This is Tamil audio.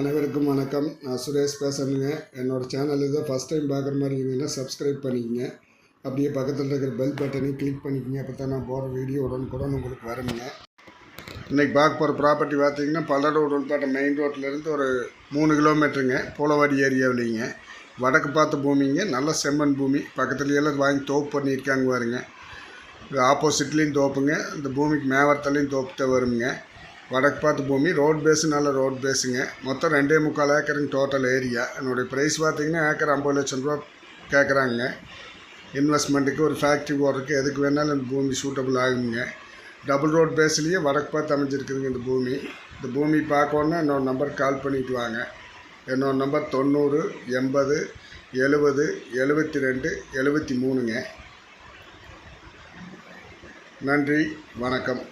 அனைவருக்கும் வணக்கம். நான் சுரேஷ் பேசுகிறேங்க என்னோடய சேனல் இதை ஃபஸ்ட் டைம் பார்க்குற மாதிரி இருந்தீங்கன்னா சப்ஸ்கிரைப் பண்ணிக்கங்க. அப்படியே பக்கத்தில் இருக்கிற பெல் பட்டனையும் கிளிக் பண்ணிக்கங்க. அப்போ தான் நான் போகிற வீடியோ உடனுக்குடன் உங்களுக்கு வருங்க. இன்றைக்கி பார்க்க போகிற ப்ராப்பர்ட்டி பார்த்தீங்கன்னா பல்லரோடு உள்பட்ட மெயின் ரோட்லேருந்து ஒரு மூணு கிலோமீட்டருங்க போலவாடி ஏரியாவிலிங்க. வடக்கு பார்த்த பூமிங்க. நல்ல செம்மண் பூமி. பக்கத்துலேயெல்லாம் வாங்கி தோப்பு பண்ணியிருக்காங்க பாருங்க. இது ஆப்போசிட்லேயும் தோப்புங்க. இந்த பூமிக்கு மேவரத்துலேயும் தோப்புத்த வருங்க. வடக்கு பார்த்து பூமி ரோட் பேஸு நல்ல ரோட் பேஸுங்க மொத்தம் ரெண்டே முக்கால் ஏக்கருங்க டோட்டல் ஏரியா என்னுடைய ப்ரைஸ் பார்த்தீங்கன்னா ஏக்கர் ஐம்பது லட்சம் ரூபா கேட்குறாங்க இன்வெஸ்ட்மெண்ட்டுக்கு ஒரு ஃபேக்ட்ரி போடுறதுக்கு எதுக்கு வேணாலும் இந்த பூமி சூட்டபிள் ஆகுங்க. டபுள் ரோட் பேஸ்லேயே வடக்கு பார்த்து அமைஞ்சிருக்குதுங்க இந்த பூமி. இந்த பூமி பார்க்கணுன்னா என்னோட நம்பருக்கு கால் பண்ணிட்டு வாங்க. என்னோடய நம்பர் தொண்ணூறு எண்பது எழுபது எழுபத்தி ரெண்டு எழுபத்தி மூணுங்க. நன்றி வணக்கம்.